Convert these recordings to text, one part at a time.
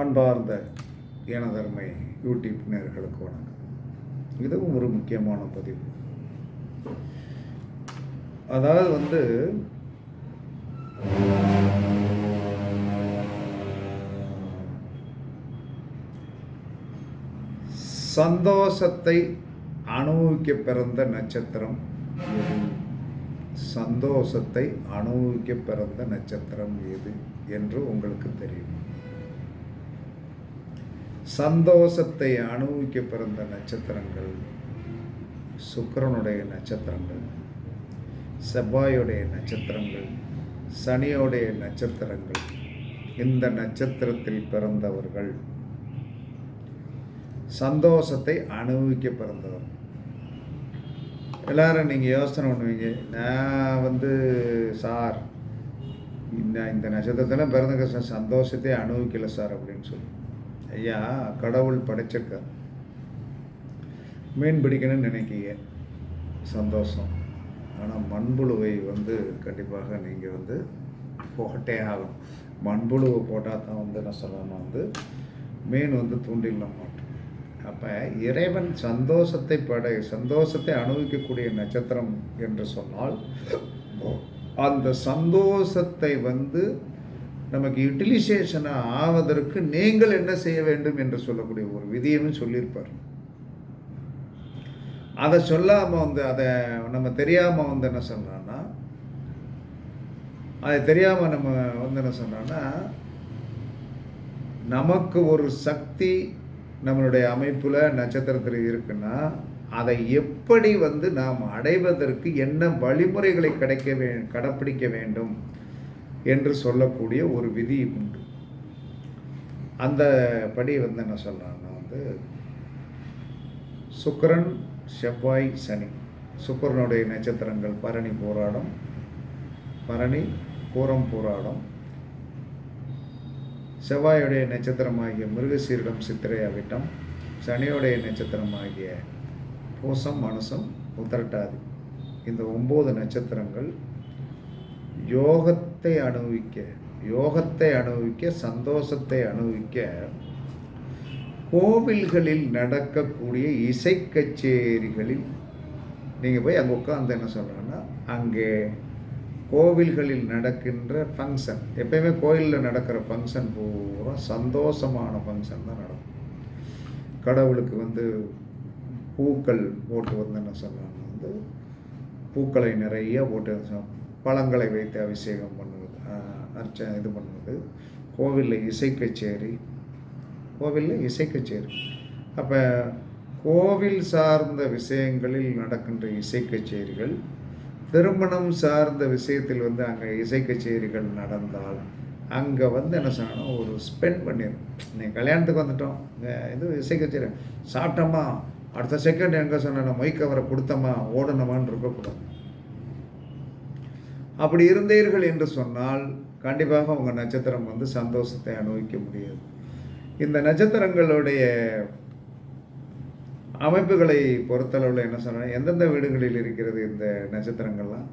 அன்பார்ந்த எனதருமை யூடியூப் நேர்களுக்கு வணக்கம். இதுவும் ஒரு முக்கியமான பதிவு. அதாவது வந்து சந்தோஷத்தை அனுபவிக்க பிறந்த நட்சத்திரம் சந்தோஷத்தை அனுபவிக்க பிறந்த நட்சத்திரம் எது என்று உங்களுக்கு தெரியும். சந்தோஷத்தை அனுபவிக்க பிறந்த நட்சத்திரங்கள் சுக்கரனுடைய நட்சத்திரங்கள் செவ்வாயுடைய நட்சத்திரங்கள் சனியோடைய நட்சத்திரங்கள் இந்த நட்சத்திரத்தில் பிறந்தவர்கள். சந்தோஷத்தை அனுபவிக்க பிறந்தவர் எல்லாரும் நீங்கள் யோசனை பண்ணுவீங்க நான் வந்து சார் இந்த இந்த நட்சத்திரத்தில் பிறந்த சந்தோஷத்தை அனுபவிக்கலை சார் அப்படின்னு சொல்லி. ஐயா கடவுள் படைச்சிருக்கார். மீன் பிடிக்கணும்னு நினைக்கிங்க. சந்தோஷம். ஆனால் மண்புழுவை வந்து கண்டிப்பாக நீங்கள் வந்து போட்டே ஆகும் மண்புழுவை போட்டால் தான் வந்து என்ன சொல்லணும் வந்து மீன் வந்து தூண்டில மாட்டோம் அப்போ இறைவன் சந்தோஷத்தை படை சந்தோஷத்தை அனுபவிக்கக்கூடிய நட்சத்திரம் என்று சொன்னால் அந்த சந்தோஷத்தை வந்து நமக்கு யூட்டிலைசேஷன் ஆவதற்கு நீங்கள் என்ன செய்ய வேண்டும் என்று சொல்லக்கூடிய ஒரு விதியையும் சொல்லியிருப்பார். அதை சொல்லாமல் வந்து அதை நம்ம தெரியாமல் வந்து என்ன சொல்கிறோன்னா அதை தெரியாமல் நம்ம வந்து என்ன சொல்கிறோன்னா நமக்கு ஒரு சக்தி நம்மளுடைய அமைப்பில் நட்சத்திரத்தில் இருக்குன்னா அதை எப்படி வந்து நாம் அடைவதற்கு என்ன வழிமுறைகளை கிடைக்க வே கடைப்பிடிக்க வேண்டும்? என்று சொல்லக்கூடிய ஒரு விதி உண்டு. அந்த படி வந்து என்ன சொல்லலாம்னா வந்து சுக்கரன் செவ்வாய் சனி. சுக்கரனுடைய நட்சத்திரங்கள் பரணி போராடம். பரணி பூரம் போராடம். செவ்வாயுடைய நட்சத்திரமாகிய மிருகசீரிடம் சித்திரை அவிட்டம். சனியுடைய நட்சத்திரமாகிய பூசம் மனுசம் உத்தரட்டாதி. இந்த ஒம்பது நட்சத்திரங்கள் யோகத்தை அனுபவிக்க யோகத்தை அனுபவிக்க சந்தோஷத்தை அனுபவிக்க கோவில்களில் நடக்கக்கூடிய இசை கச்சேரிகளில் நீங்கள் போய் அங்கே உட்காந்து என்ன சொல்கிறேன்னா அங்கே கோவில்களில் நடக்கின்ற ஃபங்க்ஷன் எப்பயுமே கோயிலில் நடக்கிற ஃபங்க்ஷன் பூரா சந்தோஷமான ஃபங்க்ஷன் தான் நடக்கும். கடவுளுக்கு வந்து பூக்கள் போட்டு வந்து என்ன சொல்கிறாங்க வந்து பூக்களை நிறைய போட்டு பழங்களை வைத்து அபிஷேகம் பண்ணுவது அர்ச்ச இது பண்ணுவது. கோவிலில் இசை கச்சேரி கோவிலில் இசை கச்சேரி அப்போ கோவில் சார்ந்த விஷயங்களில் நடக்கின்ற இசை கச்சேரிகள் திருமணம் சார்ந்த விஷயத்தில் வந்து அங்கே இசை கச்சேரிகள் நடந்தால் அங்கே வந்து என்ன சொல்லணும் ஒரு ஸ்பெண்ட் பண்ணிடும் நீ கல்யாணத்துக்கு வந்துட்டோம். இது இசை கச்சேரி சாப்பிட்டோமா? அடுத்த செகண்ட் எங்கே சொன்ன மொய்க்கவரை கவரை கொடுத்தோமா? ஓடணுமான்னு இருக்கக்கூடாது. அப்படி இருந்தீர்கள் என்று சொன்னால் கண்டிப்பாக உங்கள் நட்சத்திரம் வந்து சந்தோஷத்தை அனுபவிக்க முடியாது. இந்த நட்சத்திரங்களுடைய அமைப்புகளை பொறுத்தளவில் என்ன சொன்னால் எந்தெந்த வீடுகளில் இருக்கிறது இந்த நட்சத்திரங்கள்லாம்?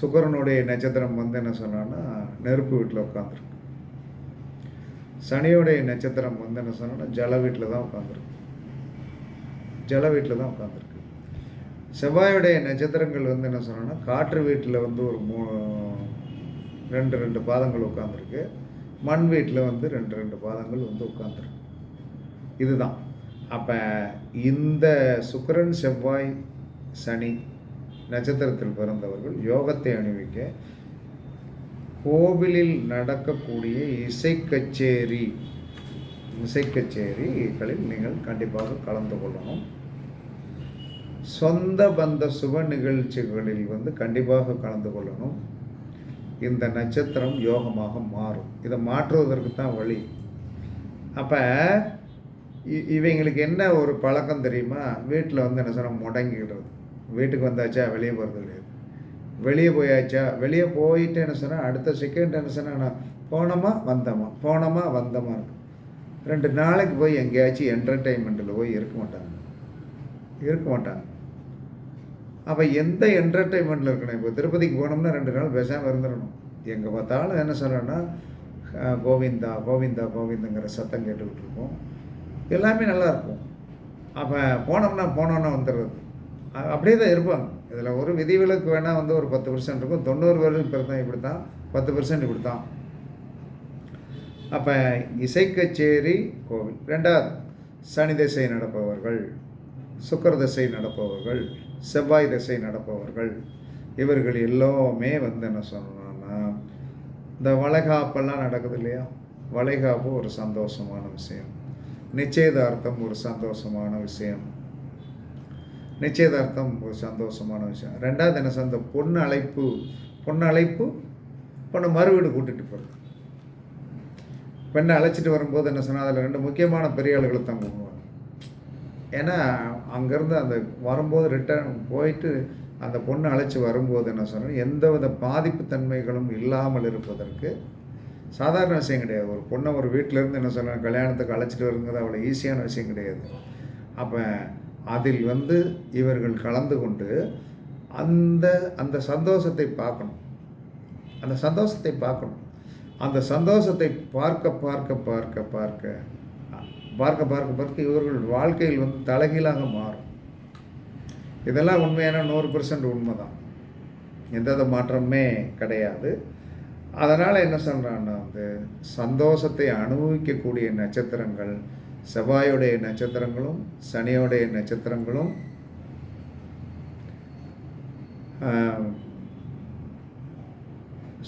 சுக்கரனுடைய நட்சத்திரம் வந்து என்ன சொன்னான்னா நெருப்பு வீட்டில் உட்காந்துருக்கு சனியோடைய நட்சத்திரம் வந்து என்ன சொன்னால் ஜல வீட்டில் தான் உட்காந்துருக்கு ஜல வீட்டில் தான் உட்காந்துருக்கு செவ்வாயுடைய நட்சத்திரங்கள் வந்து என்ன சொன்னோன்னா காற்று வீட்டில் வந்து ஒரு மூ ரெண்டு ரெண்டு பாதங்கள் உட்காந்துருக்கு மண் வீட்டில் வந்து ரெண்டு ரெண்டு பாதங்கள் வந்து உட்காந்துருக்கு இதுதான். அப்போ இந்த சுக்கரன் செவ்வாய் சனி நட்சத்திரத்தில் பிறந்தவர்கள் யோகத்தை அணிவிக்க கோவிலில் நடக்கக்கூடிய இசை கச்சேரி இசை கச்சேரிகளில் நீங்கள் கண்டிப்பாக கலந்து கொள்ளணும். சொந்த பந்த சுப நிகழ்ச்சிகளில் வந்து கண்டிப்பாக கலந்து கொள்ளணும். இந்த நட்சத்திரம் யோகமாக மாறும். இதை மாற்றுவதற்கு தான் வழி. அப்போ இ- இவங்களுக்கு என்ன ஒரு பழக்கம் தெரியுமா? வீட்டில் வந்து என்ன சொன்னால் முடங்கிடுறது. வீட்டுக்கு வந்தாச்சா வெளியே போகிறது கிடையாது. வெளியே போயாச்சா வெளியே போயிட்டு என்ன சொன்னால் அடுத்த செகண்ட் என்ன சொன்னால் நான் போனோமா வந்தோமா? போனோமா வந்தோமா இருக்கும் ரெண்டு நாளைக்கு போய் எங்கேயாச்சும் என்டர்டெயின்மெண்ட்டில் போய் இருக்க மாட்டாங்க. இருக்க மாட்டாங்க. அப்போ எந்த என்டர்டெயின்மெண்ட்டில் இருக்கணும்? இப்போ திருப்பதிக்கு போனோம்னா ரெண்டு நாள் பேசாமல் இருந்துடணும். எங்கே பார்த்தாலும் என்ன சொல்கிறேன்னா கோவிந்தா கோவிந்தா கோவிந்தங்கிற சத்தம் கேட்டுக்கிட்டு இருக்கோம் எல்லாமே நல்லாயிருக்கும் அப்போ போனோம்னா போனோன்னா வந்துடுறது. அப்படியே தான் இருப்பாங்க. இதில் ஒரு விதிவிலக்கு வேணால் வந்து ஒரு பத்து பர்சன்ட் இருக்கும். தொண்ணூறு வருஷம் பிறந்த இப்படி தான் பத்து பர்சன்ட் இப்படி தான் அப்போ இசைக்கச்சேரி கோவில். ரெண்டாவது சனி திசை நடப்பவர்கள் சுக்கர திசை நடப்பவர்கள். செவ்வாய் திசை நடப்பவர்கள் இவர்கள் எல்லோருமே வந்து என்ன சொல்லணும்னா இந்த வளைகாப்பெல்லாம் நடக்குது இல்லையா? வளைகாப்பு ஒரு சந்தோஷமான விஷயம். நிச்சயதார்த்தம் ஒரு சந்தோஷமான விஷயம். நிச்சயதார்த்தம் ஒரு சந்தோஷமான விஷயம். ரெண்டாவது என்ன சார் இந்த பொண்ணு அழைப்பு பொண்ணு அழைப்பு பொண்ணு மறுவீடு கூட்டிகிட்டு போகிறது பெண்ணை அழைச்சிட்டு வரும்போது என்ன சொன்னால் அதில் ரெண்டு முக்கியமான பெரிய ஆளுகளை தான் ஏன்னா அங்கேருந்து அந்த வரும்போது ரிட்டர்ன் போயிட்டு அந்த பொண்ணை அழைச்சி வரும்போது என்ன சொன்னால் எந்தவித பாதிப்பு தன்மைகளும் இல்லாமல் இருப்பதற்கு சாதாரண விஷயம் கிடையாது. ஒரு பொண்ணை ஒரு வீட்டிலேருந்து என்ன சொன்ன கல்யாணத்துக்கு அழைச்சிட்டு வருங்கிறது அவ்வளோ ஈஸியான விஷயம் கிடையாது. அப்போ அதில் வந்து இவர்கள் கலந்து கொண்டு அந்த அந்த சந்தோஷத்தை பார்க்கணும். அந்த சந்தோஷத்தை பார்க்கணும். அந்த சந்தோஷத்தை பார்க்க பார்க்க பார்க்க பார்க்க பார்க்க பார்க்க பார்க்க இவர்கள் வாழ்க்கையில் வந்து தலைகீழாக மாறும். இதெல்லாம் உண்மையான நூறு பர்சன்ட் உண்மை தான் எந்தவித மாற்றமே கிடையாது. அதனால் என்ன சொல்கிறான்னா வந்து சந்தோஷத்தை அனுபவிக்கக்கூடிய நட்சத்திரங்கள் செவ்வாயுடைய நட்சத்திரங்களும் சனியோடைய நட்சத்திரங்களும்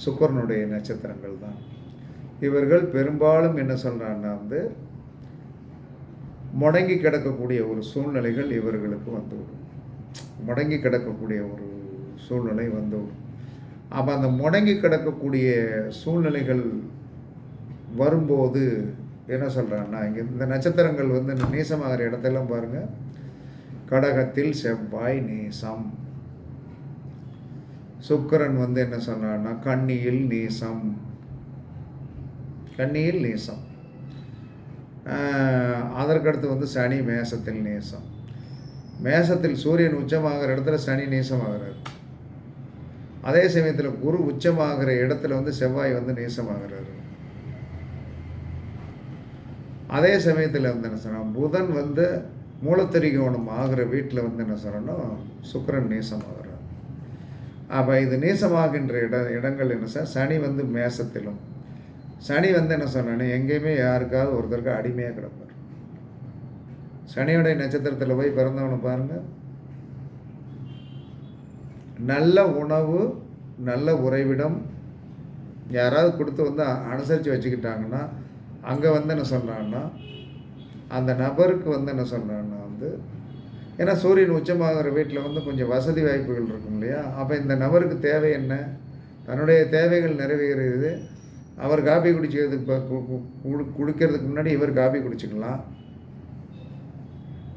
சுக்கரனுடைய நட்சத்திரங்கள் தான் இவர்கள் பெரும்பாலும் என்ன சொல்கிறான்னா வந்து முடங்கி கிடக்கக்கூடிய ஒரு சூழ்நிலைகள் இவர்களுக்கு வந்துவிடும் முடங்கி கிடக்கக்கூடிய ஒரு சூழ்நிலை வந்துவிடும் அப்போ அந்த முடங்கி கிடக்கக்கூடிய சூழ்நிலைகள் வரும்போது என்ன சொல்கிறான்னா இங்கே இந்த நட்சத்திரங்கள் வந்து இந்த நீசமாகிற இடத்தெல்லாம் பாருங்கள் கடகத்தில் செவ்வாய் நீசம். சுக்கரன் வந்து என்ன சொன்னான்னா கண்ணியில் நீசம். கண்ணியில் நீசம். அதற்கடுத்து வந்து சனி மேசத்தில் நீசம். மேசத்தில் சூரியன் உச்சமாகிற இடத்துல சனி நேசமாகிறார். அதே சமயத்தில் குரு உச்சமாகிற இடத்துல வந்து செவ்வாய் வந்து நீசமாகிறாரு. அதே சமயத்தில் வந்து என்ன சொன்னால் புதன் வந்து மூலத்தரிகோணம் ஆகிற வீட்டில் வந்து என்ன சொன்னோன்னா சுக்கரன் நீசமாகிறார். அப்போ இது நீசமாகின்ற இட இடங்கள் என்ன சார் சனி வந்து மேசத்திலும் சனி வந்து என்ன சொன்னானே எங்கேயுமே யாருக்காவது ஒருத்தருக்கு அடிமையாக கிடப்பார். சனியோடைய நட்சத்திரத்தில் போய் பிறந்தவனை பாருங்கள் நல்ல உணவு நல்ல உறைவிடம் யாராவது கொடுத்து வந்து அனுசரித்து வச்சுக்கிட்டாங்கன்னா அங்கே வந்து என்ன சொன்னான்னா அந்த நபருக்கு வந்து என்ன சொன்னான்னா வந்து ஏன்னா சூரியன் உச்சமாகிற வீட்டில் வந்து கொஞ்சம் வசதி வாய்ப்புகள் இருக்கும் இல்லையா? அப்போ இந்த நபருக்கு தேவை என்ன? தன்னுடைய தேவைகள் நிறைவேறுது அவர் காபி குடிச்சதுக்கு இப்போ குடு- குடிக்கிறதுக்கு முன்னாடி இவர் காபி குடிச்சுக்கலாம்.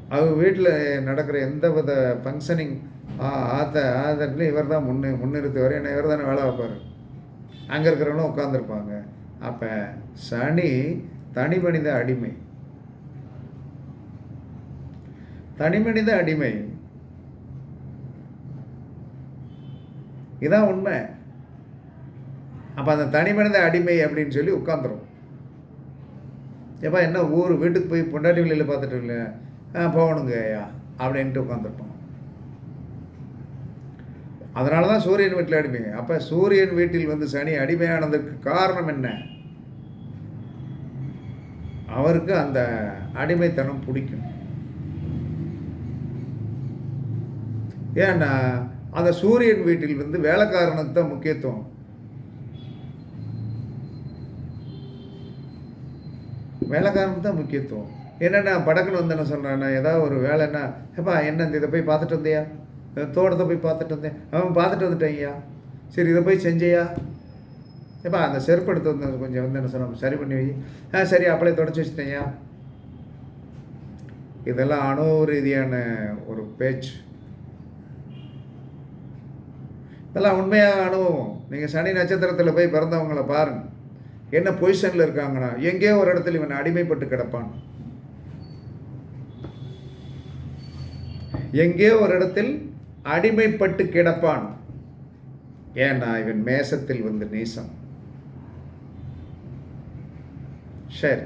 அவங்க வீட்டில் நடக்கிற எந்த வித ஃபங்க்ஷனிங் ஆத்த ஆதட்டில் இவர் தான் முன்னு முன்னிறுத்துவார். ஏன்னா இவர் தானே வேலை வைப்பார் அங்கே இருக்கிறவங்களும் உட்காந்துருப்பாங்க அப்போ சனி தனி மனித அடிமை. தனி மனித அடிமை. இதான் உண்மை. அப்போ அந்த தனி மனித அடிமை அப்படின்னு சொல்லி உட்காந்துரும் ஏப்பா என்ன ஊர்? வீட்டுக்கு போய் பொண்டாட்டி வெளியில் பார்த்துட்டு இல்லை ஆ போகணுங்க ஐயா அப்படின்ட்டு உட்காந்துருப்போம் அதனால தான் சூரியன் வீட்டில் அடிமை. அப்போ சூரியன் வீட்டில் வந்து சனி அடிமையானதுக்கு காரணம் என்ன? அவருக்கு அந்த அடிமைத்தனம் பிடிக்கும். ஏன்னா அந்த சூரியன் வீட்டில் வந்து வேலைக்காரனுக்கு தான் முக்கியத்துவம். வேலைக்காரனுக்கு தான் முக்கியத்துவம். என்னென்ன படக்குன்னு வந்து என்ன சொல்கிறான்னா ஏதாவது ஒரு வேலைன்னா ஏப்பா என்ன இந்த இதை போய் பார்த்துட்டு வந்தியா? தோட்டத்தை போய் பார்த்துட்டு வந்தேன். அவன் பார்த்துட்டு வந்துட்டேங்கய்யா சரி இதை போய் செஞ்சையா? ஏப்பா அந்த செருப்பு எடுத்து வந்து கொஞ்சம் வந்து என்ன சொன்ன சரி பண்ணி வை. ஆ சரி அப்படியே தொடச்சி வச்சுட்டேன்யா இதெல்லாம் அனுபவ ரீதியான ஒரு பேச்சு. இதெல்லாம் உண்மையாக அனுபவம். நீங்கள் சனி நட்சத்திரத்தில் போய் பிறந்தவங்கள பாருங்க. என்ன பொசிஷனில் இருக்காங்கன்னா எங்கேயோ ஒரு இடத்துல இவன் அடிமைப்பட்டு கிடப்பான். எங்கேயோ ஒரு இடத்தில் அடிமைப்பட்டு கிடப்பான். ஏன்னா இவன் மேசத்தில் வந்து நீசம்? சரி.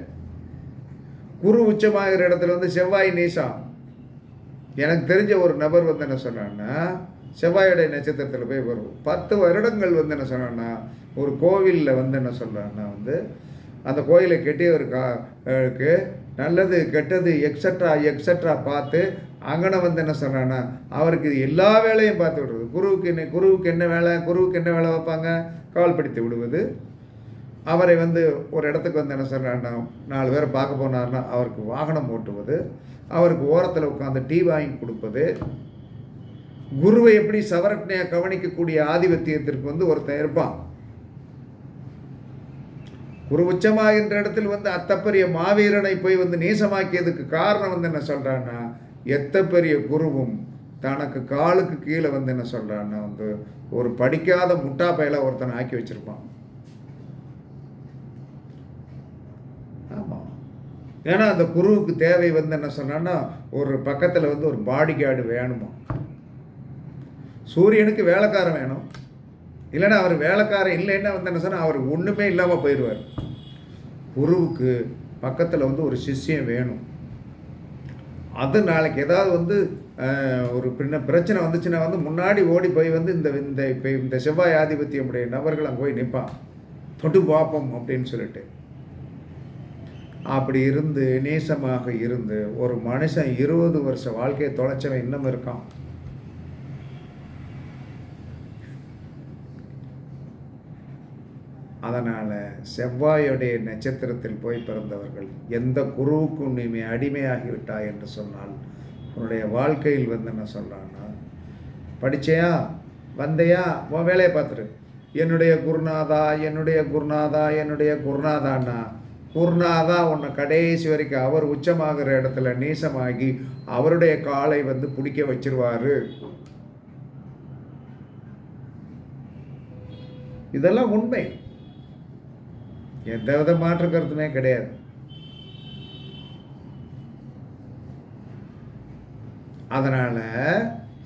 குரு உச்சமாகிற இடத்துல வந்து செவ்வாய் நீசம். எனக்கு தெரிஞ்ச ஒரு நபர் வந்து என்ன சொன்னான்னா செவ்வாயுடைய நட்சத்திரத்தில் போய் வரும். பத்து வருடங்கள் வந்து என்ன சொன்னோன்னா ஒரு கோவிலில் வந்து என்ன சொல்கிறேன்னா வந்து அந்த கோயிலை கெட்டியவருக்கு நல்லது கெட்டது எக்ஸட்ரா எக்ஸட்ரா பார்த்து அங்கனை வந்து என்ன சொல்கிறான்னா அவருக்கு இது எல்லா வேலையும் பார்த்து விடுறது. குருவுக்கு என்ன குருவுக்கு என்ன வேலை குருவுக்கு என்ன வேலை வைப்பாங்க? கால் பிடித்து விடுவது. அவரை வந்து ஒரு இடத்துக்கு வந்து என்ன சொல்கிறாருன்னா நாலு பேர் பார்க்க போனார்னா அவருக்கு வாகனம் ஓட்டுவது. அவருக்கு ஓரத்தில் உட்காந்து டீ வாங்கி கொடுப்பது. குருவை எப்படி சவரட்னையாக கவனிக்கக்கூடிய ஆதிபத்தியத்திற்கு வந்து ஒருத்தன் இருப்பான். குரு உச்சமாகின்ற இடத்தில் வந்து அத்தப்பெரிய மாவீரனை போய் வந்து நீசமாக்கியதுக்கு காரணம் வந்து என்ன சொல்கிறான்னா எத்த பெரிய குருவும் தனக்கு காலுக்கு கீழே வந்து என்ன சொல்கிறான்னா வந்து ஒரு படிக்காத முட்டா பயல ஒருத்தனை ஆக்கி வச்சிருப்பான். ஆமாம் ஏன்னா அந்த குருவுக்கு தேவை வந்து என்ன சொன்னான்னா ஒரு பக்கத்தில் வந்து ஒரு பாடி கார்டு வேணுமா? சூரியனுக்கு வேலைக்காரன் வேணும். இல்லைன்னா அவர் வேலைக்காரன் இல்லைன்னா வந்து என்ன சொன்னால் அவர் ஒன்றுமே இல்லாமல் போயிடுவார். குருவுக்கு பக்கத்தில் வந்து ஒரு சிஷ்யம் வேணும். அது நாளைக்கு ஏதாவது வந்து ஒரு பின்ன பிரச்சனை வந்துச்சுன்னா வந்து முன்னாடி ஓடி போய் வந்து இந்த இந்த இப்போ இந்த செவ்வாய் ஆதிபத்தியமுடைய நபர்கள் அங்கே போய் நிற்பான் தொட்டு பார்ப்போம் அப்படின்னு சொல்லிட்டு. அப்படி இருந்து நேசமாக இருந்து ஒரு மனுஷன் இருபது வருஷ வாழ்க்கையை தொலைச்சவன் இன்னும் இருக்கான். அதனால் செவ்வாயுடைய நட்சத்திரத்தில் போய் பிறந்தவர்கள் எந்த குருவுக்கும் நீ அடிமையாகிவிட்டாய் என்று சொன்னால் உன்னுடைய வாழ்க்கையில் வந்து என்ன சொல்கிறான்னா படிச்சையா? வந்தையா? உன் வேலையை பார்த்துரு. என்னுடைய குருநாதா என்னுடைய குருநாதா என்னுடைய குருநாதான்னா குருநாதா உன்னை கடைசி வரைக்கும் அவர் உச்சமாகிற இடத்துல நீசமாகி அவருடைய காலை வந்து பிடிக்க வச்சிருவாரு. இதெல்லாம் உண்மை. எந்த வித மாற்று கருத்துமே கிடையாது. அதனால்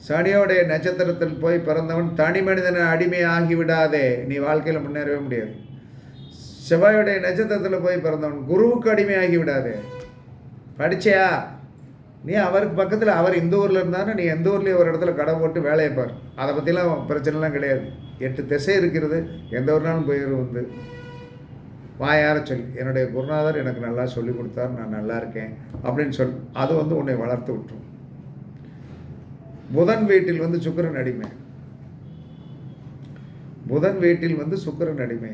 சனியோடைய நட்சத்திரத்தில் போய் பிறந்தவன் தனி மனிதனை அடிமை ஆகிவிடாதே. நீ வாழ்க்கையில் முன்னேறவே முடியாது. செவ்வாயுடைய நட்சத்திரத்தில் போய் பிறந்தவன் குருவுக்கு அடிமை ஆகி விடாதே படிச்சியா? நீ அவருக்கு பக்கத்தில் அவர் இந்த ஊரில் இருந்தானே நீ எந்த ஊர்லேயும் ஒரு இடத்துல கடை போட்டு வேலையை பார். அதை பற்றிலாம் பிரச்சனைலாம் கிடையாது. எட்டு திசை இருக்கிறது. எந்த ஊர்னாலும் போயிடும் வந்து. வாயார சொல்லி என்னுடைய குருநாதர் எனக்கு நல்லா சொல்லி கொடுத்தார் நான் நல்லா இருக்கேன் அப்படின்னு சொல் அது வந்து உன்னை வளர்த்து விட்டுரும். புதன் வீட்டில் வந்து சுக்கரன் அடிமை. புதன் வீட்டில் வந்து சுக்கரன் அடிமை.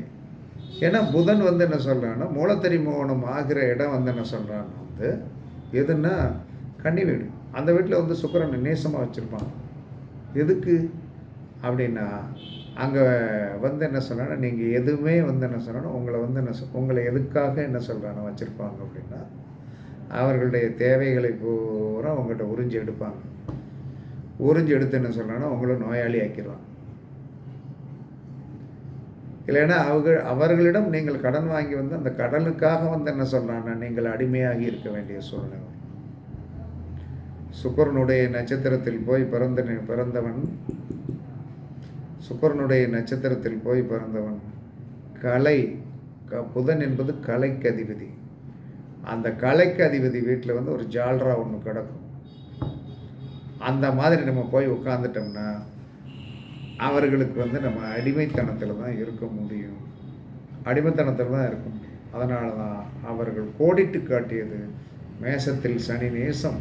ஏன்னா புதன் வந்து என்ன சொல்கிறான்னா மூலத்தறி மோகனம் ஆகிற இடம் வந்து என்ன சொல்கிறான்னா வந்து எதுன்னா கன்னி வீடு. அந்த வீட்டில் வந்து சுக்கரன் நேசமாக வச்சுருப்பான். எதுக்கு? அப்படின்னா அங்கே வந்து என்ன சொல்கிறாங்கன்னா நீங்கள் எதுவுமே வந்து என்ன சொல்கிறாங்கன்னா உங்களை வந்து என்ன சொல் உங்களை எதுக்காக என்ன சொல்கிறாங்க வச்சுருப்பாங்க அப்படின்னா அவர்களுடைய தேவைகளை பூரா உங்கள்கிட்ட உறிஞ்சி எடுப்பாங்க. உறிஞ்சி எடுத்து என்ன சொல்கிறாங்கன்னா உங்களை நோயாளி ஆக்கிடுவாங்க இல்லைன்னா அவங்க அவர்களிடம் நீங்கள் கடன் வாங்கி வந்து அந்த கடனுக்காக வந்து என்ன சொல்கிறாங்கன்னா நீங்கள் அடிமையாகி இருக்க வேண்டிய சூழ்நிலை சுக்கரனுடைய நட்சத்திரத்தில் போய் பிறந்த பிறந்தவன் சுக்கரனுடைய நட்சத்திரத்தில் போய் பிறந்தவன் கலை க- புதன் என்பது கலைக்கு அதிபதி. அந்த கலைக்கு அதிபதி வீட்டில் வந்து ஒரு ஜால்ரா ஒன்று கிடக்கும். அந்த மாதிரி நம்ம போய் உட்காந்துட்டோம்னா அவர்களுக்கு வந்து நம்ம அடிமைத்தனத்தில் தான் இருக்க முடியும். அடிமைத்தனத்தில் தான் இருக்க முடியும். அதனால தான் அவர்கள் கோடிட்டு காட்டியது மேசத்தில் சனி நேசம்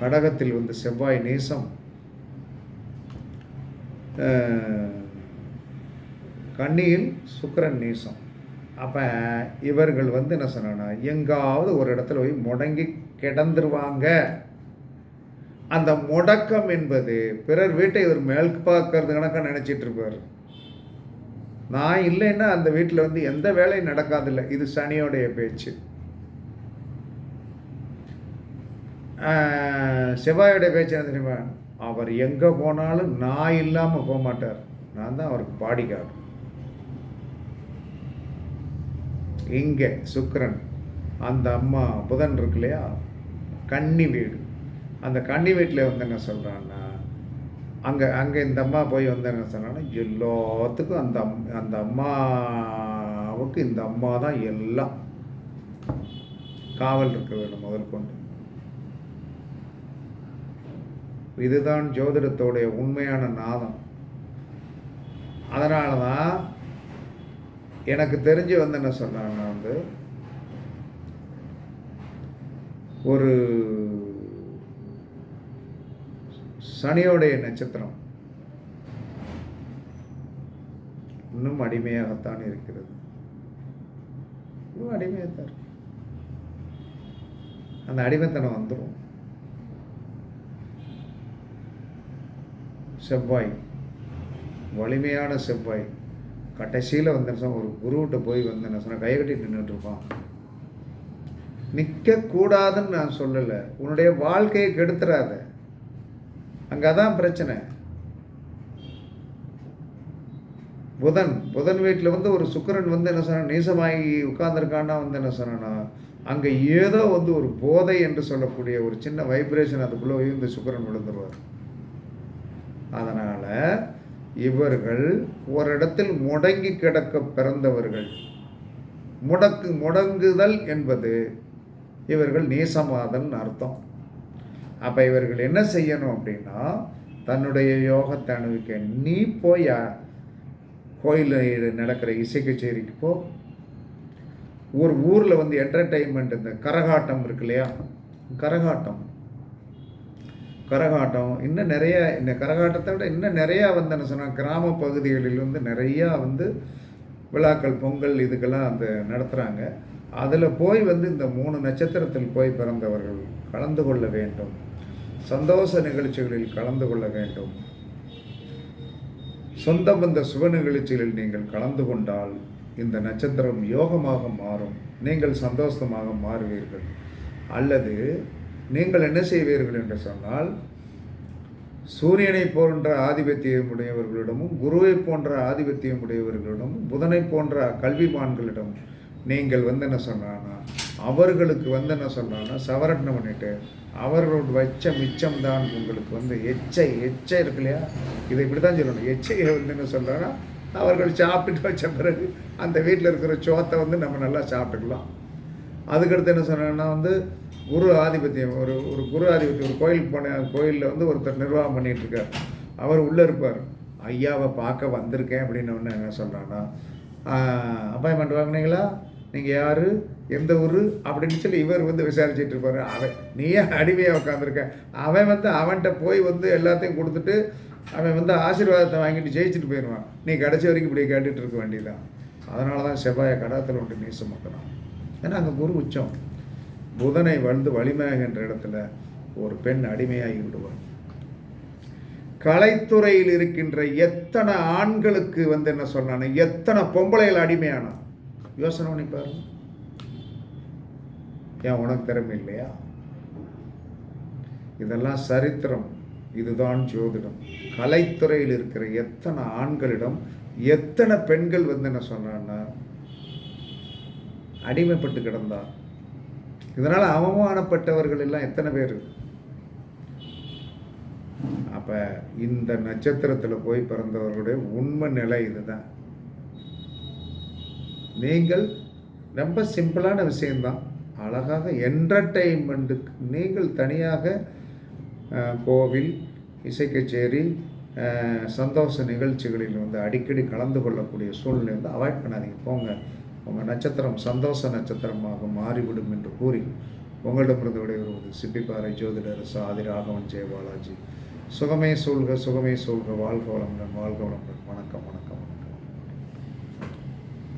கடகத்தில் வந்து செவ்வாய் நேசம் கண்ணியில் சுக்கரன் சுக்கிரன் நேசம். அப்போ இவர்கள் வந்து என்ன சொன்னா எங்காவது ஒரு இடத்துல போய் முடங்கி கிடந்துருவாங்க. அந்த முடக்கம் என்பது பிறர் வீட்டை இவர் மேல் பார்க்கறது கணக்காக நினச்சிட்டு இருப்பார். நான் இல்லைன்னா அந்த வீட்டில் வந்து எந்த வேலையும் நடக்காதில்லை. இது சனியோடைய பேச்சு. செவ்வாயோடைய பேச்சு என்ன தெரியுமா? அவர் எங்கே போனாலும் நான் இல்லாமல் போக மாட்டார் நான் தான் அவருக்கு பாடி கார்டு இங்கே சுக்கரன் அந்த அம்மா புதன் இருக்கு இல்லையா? கன்னி வீடு. அந்த கன்னி வீட்டில் வந்து என்ன சொல்கிறான்னா அங்கே அங்கே இந்த அம்மா போய் வந்து என்ன சொன்னான்னா எல்லாத்துக்கும் அந்த அம் அந்த அம்மாவுக்கு இந்த அம்மா தான் எல்லாம். காவல் இருக்க வேண்டும் முதல் கொண்டு. இதுதான் ஜோதிடத்தோடைய உண்மையான நாதம். அதனால தான் எனக்கு தெரிஞ்சு வந்து என்ன சொன்னாங்கன்னா வந்து ஒரு சனியோடைய நட்சத்திரம் இன்னும் அடிமையாகத்தான் இருக்கிறது. இன்னும் அடிமையாகத்தான் இருக்கு. அந்த அடிமைத்தனம் வந்துடும் செவ்வாய். வலிமையான செவ்வாய். கடைசியில் வந்து என்ன ஒரு குருவிட்ட போய் வந்து என்ன சொன்னால் கைகட்டி நின்றுட்டு இருப்பான். நிற்கக்கூடாதுன்னு நான் சொல்லலை. உன்னுடைய வாழ்க்கையை கெடுத்துடாத அங்கே தான் பிரச்சனை. புதன். புதன் வீட்டில் வந்து ஒரு சுக்கரன் வந்து என்ன சொன்ன நீசமாகி உட்கார்ந்துருக்கான்னா வந்து என்ன சொன்னா அங்கே ஏதோ வந்து ஒரு போதை என்று சொல்லக்கூடிய ஒரு சின்ன வைப்ரேஷன் அதுக்குள்ளே இந்த சுக்கிரன் விழுந்துருவார். இவர்கள் ஒரு இடத்தில் முடங்கி கிடக்க பிறந்தவர்கள். முடக்கு முடங்குதல் என்பது இவர்கள் நீசமாதல் அர்த்தம். அப்போ இவர்கள் என்ன செய்யணும் அப்படின்னா தன்னுடைய யோகத்தை அனுபவிக்க நீ போய்? கோயிலில் நடக்கிற இசை கச்சேரிக்கு போ. ஒரு ஊரில் வந்து என்டர்டெயின்மெண்ட் இந்த கரகாட்டம் இருக்கு இல்லையா? கரகாட்டம். கரகாட்டம் இன்னும் நிறைய இந்த கரகாட்டத்தை விட இன்னும் நிறையா வந்து என்ன சொன்னால் கிராம பகுதிகளில் வந்து நிறையா வந்து விழாக்கள் பொங்கல் இதுக்கெல்லாம் அந்த நடத்துகிறாங்க அதில் போய் வந்து இந்த மூணு நட்சத்திரத்தில் போய் பிறந்தவர்கள் கலந்து கொள்ள வேண்டும். சந்தோஷ நிகழ்ச்சிகளில் கலந்து கொள்ள வேண்டும். சொந்த பந்த சுப நிகழ்ச்சிகளில் நீங்கள் கலந்து கொண்டால் இந்த நட்சத்திரம் யோகமாக மாறும். நீங்கள் சந்தோஷமாக மாறுவீர்கள். அல்லது நீங்கள் என்ன செய்வீர்கள் என்று சொன்னால் சூரியனை போன்ற ஆதிபத்தியம் உடையவர்களிடமும் குருவை போன்ற ஆதிபத்தியம் உடையவர்களிடமும் புதனை போன்ற கல்விமான்களிடம் நீங்கள் வந்து என்ன சொன்னான்னா அவர்களுக்கு வந்து என்ன சொன்னான்னா சவரட்னம் பண்ணிட்டு அவர்களோட வச்ச மிச்சம்தான் உங்களுக்கு வந்து எச்சை எச்சை இருக்கு இல்லையா? இதை இப்படி தான் சொல்லணும். எச்சையை வந்து என்ன சொல்கிறாங்கன்னா அவர்கள் சாப்பிட்டு வச்ச பிறகு அந்த வீட்டில் இருக்கிற சோத்தை வந்து நம்ம நல்லா சாப்பிட்டுக்கலாம். அதுக்கடுத்து என்ன சொன்னாங்கன்னா வந்து குரு ஆதிபத்தியம் ஒரு ஒரு குரு ஆதிபத்தியம் ஒரு கோயிலுக்கு போன கோயிலில் வந்து ஒருத்தர் நிர்வாகம் பண்ணிட்டு இருக்கார் அவர் உள்ளே இருப்பார். ஐயாவை பார்க்க வந்திருக்கேன் அப்படின்னு ஒன்று என்ன சொல்கிறான்னா அப்பாயின்மெண்ட் வாங்கினீங்களா? நீங்கள் யார்? எந்த ஊர்? அப்படின்னு சொல்லி இவர் வந்து விசாரிச்சுட்டு இருப்பார். அவன் நீயே அடிமையாக உட்காந்துருக்க அவன் வந்து அவன்கிட்ட போய் வந்து எல்லாத்தையும் கொடுத்துட்டு அவன் வந்து ஆசீர்வாதத்தை வாங்கிட்டு ஜெயிச்சுட்டு போயிடுவான். நீ கடைசி வரைக்கும் இப்படி கேட்டுட்டு இருக்க வேண்டியதான் அதனால தான் செவ்வாயை கடாத்தில் ஒன்று நீசமாக்கலாம் ஏன்னா அங்கே குரு உச்சம். புதனை வந்து வலிமையாகின்ற இடத்துல ஒரு பெண் அடிமையாகி விடுவார் கலைத்துறையில் இருக்கின்ற எத்தனை ஆண்களுக்கு வந்து என்ன சொன்னானே எத்தனை பொம்பளைகள் அடிமையானா? யோசனை பண்ணி பாருங்க. ஏன் உனக்கு திறமை இல்லையா? இதெல்லாம் சரித்திரம். இதுதான் ஜோதிடம். கலைத்துறையில் இருக்கிற எத்தனை ஆண்களிடம் எத்தனை பெண்கள் வந்து என்ன சொன்னான்னா அடிமைப்பட்டு கிடந்தார் இதனால் அவமானப்பட்டவர்கள் எல்லாம் எத்தனை பேர்? அப்போ இந்த நட்சத்திரத்தில் போய் பிறந்தவர்களுடைய உண்மை நிலை இதுதான். நீங்கள் ரொம்ப சிம்பிளான விஷயம்தான். அழகாக என்டர்டெயின்மெண்ட்டுக்கு நீங்கள் தனியாக கோவில் இசை கச்சேரி சந்தோஷ நிகழ்ச்சிகளில் வந்து அடிக்கடி கலந்து கொள்ளக்கூடிய சூழ்நிலை வந்து அவாய்ட் பண்ணாதீங்க. போங்க. உங்கள் நட்சத்திரம் சந்தோஷ நட்சத்திரமாக மாறிவிடும் என்று கூறி உங்களிடமிருந்து விடைபெறுவது சிப்பிப்பாறை ஜோதிடர் சாதி ராகவன் ஜெயபாலாஜி. சுகமே சூழ்க சுகமே சூழ்க. வாழ்க வளமுடன் வாழ்க வளமுடன். வணக்கம் வணக்கம் வணக்கம்.